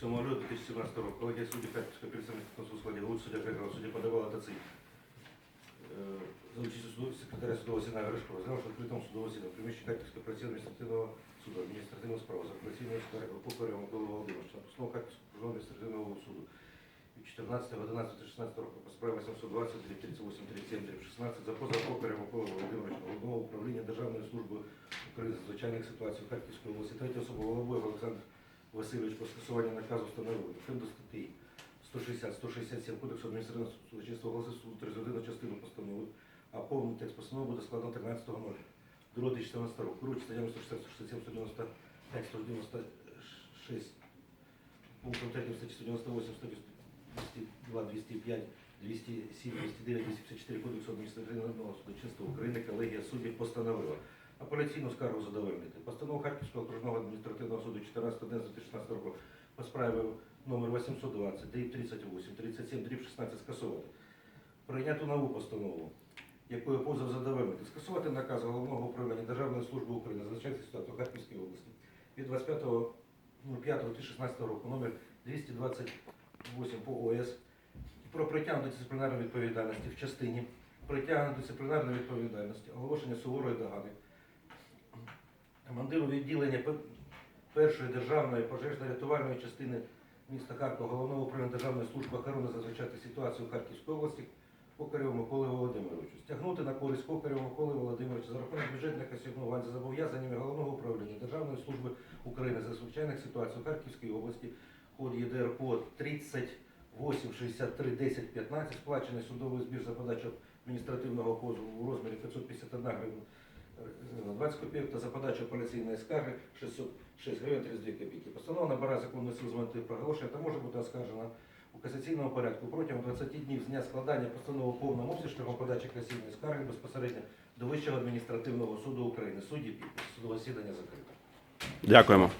2017 року колегія суддів Харківського представництва складі голови суддя Крикова суддя подавала та цих. За участю судового секретаря судового Сіна Гришко розглянув відкритому судовому засіданні приміщення Харківського операційного адміністративного суду, адміністративну справу за операційною скаргою Покоря Миколи Володимировича на постанову Харківського адміністративного суду від 14.11.16 року по справі 820 38 37 16 за поза Покоря Миколи Володимировича Головного управління Державної служби України з звичайних ситуацій в Харківській області. Третя особа Волобоєв Олександр Васильович по скасуванню наказу встановили до статті 160-167 Кодексу адміністративного судочинства оголосив суд 31 частину постанови, а повний текст постанови буде складено 13.0. 2014 року. Керуючи статтями 160, 167, 195, 196, пунктом 3 статті 198, статті 202, 205, 207, 209, 254 Кодексу адміністративного судочинства України колегія суддів постановила апеляційну скаргу задовольнити. Постанову Харківського окружного адміністративного суду 14.11.2016 року по справі номер 820, дріб 38, 37, дріб 16 скасувати. Прийняти нову постанову, якою позов задовольнити. Скасувати наказ Головного управління Державної служби України з надзвичайних ситуацій Харківській області від 25.05.2016 року номер 228 по ОС про притягнення до дисциплінарної відповідальності в частині притягнення до дисциплінарної відповідальності, оголошення суворої догани командиру відділення першої державної пожежно-рятувальної частини міста Харкова, головного управління Державної служби охорони з надзвичайних ситуацій у Харківській області Кокарєву Миколи Володимировичу. Стягнути на користь Кокарєва Миколи Володимировича за рахунок бюджетних асигнувань за зобов'язаннями головного управління Державної служби України з надзвичайних ситуацій у Харківській області код ЄДР код 38 63 10 15 сплачений судовий збір за подачу адміністративного позову у розмірі 551 гривень 20 копійок та за подачу апеляційної скарги 606 гривень 32 копійки. Постанова набирає законної сили з моменту проголошення та може бути оскаржена у касаційному порядку протягом 20 днів з дня складання постанови в повному обсязі шляхом подачі касаційної скарги безпосередньо до Вищого адміністративного суду України. Судді підпис. Судове засідання закрите. Дякуємо.